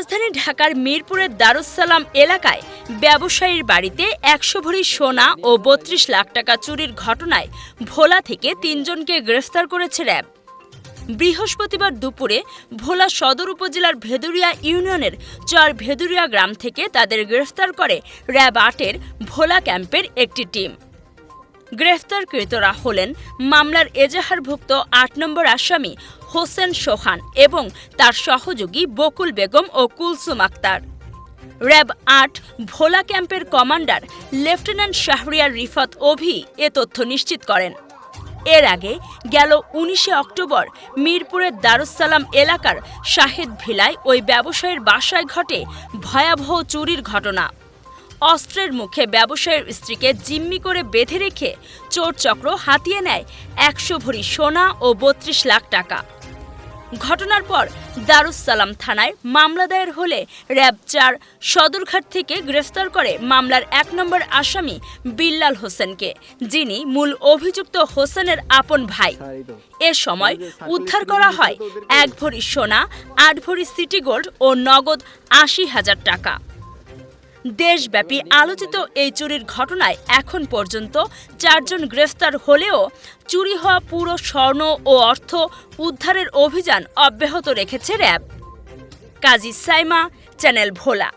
রাজধানী ঢাকার মিরপুরের দারুসালাম এলাকায় ব্যবসায়ীর বাড়িতে একশো ভরি সোনা ও বত্রিশ লাখ টাকা চুরির ঘটনায় ভোলা থেকে তিনজনকে গ্রেফতার করেছে র্যাব। বৃহস্পতিবার দুপুরে ভোলা সদর উপজেলার ভেদুরিয়া ইউনিয়নের চর ভেদুরিয়া গ্রাম থেকে তাদের গ্রেফতার করে র্যাব আটের ভোলা ক্যাম্পের একটি টিম। গ্রেফতারকৃতরা হলেন মামলার এজাহারভুক্ত আট নম্বর আসামি হোসেন সোহান এবং তার সহযোগী বকুল বেগম ও কুলসুম আক্তার। র্যাব আট, ভোলা ক্যাম্পের কমান্ডার লেফটেন্যান্ট শাহরিয়ার রিফাত অভি এ তথ্য নিশ্চিত করেন। এর আগে গেল উনিশে অক্টোবর মিরপুরের দারুসালাম এলাকার শাহেদ ভিলায় ওই ব্যবসায়ীর বাসায় ঘটে ভয়াবহ চুরির ঘটনা। অস্ত্রের মুখে ব্যবসায়ীর স্ত্রীকে জিম্মি করে বেঁধে রেখে চোর চক্র হাতিয়ে নেয় একশো ভরি সোনা ও বত্রিশ লাখ টাকা। ঘটনার পর দারুসালাম থানায় মামলা দায়ের হলে র্যাব চার সদরঘাট থেকে গ্রেফতার করে মামলার এক নম্বর আসামি বিল্লাল হোসেনকে, যিনি মূল অভিযুক্ত হোসেনের আপন ভাই। এ সময় উদ্ধার করা হয় এক ভরি সোনা, আট ভরি সিটি গোল্ড ও নগদ আশি হাজার টাকা। দেশব্যাপী আলোচিত এই চুরির ঘটনায় এখন পর্যন্ত চারজন গ্রেফতার হলেও চুরি হওয়া পুরো স্বর্ণ ও অর্থ উদ্ধারের অভিযান অব্যাহত রেখেছে র্যাব। কাজী সাইমা, চ্যানেল ভোলা।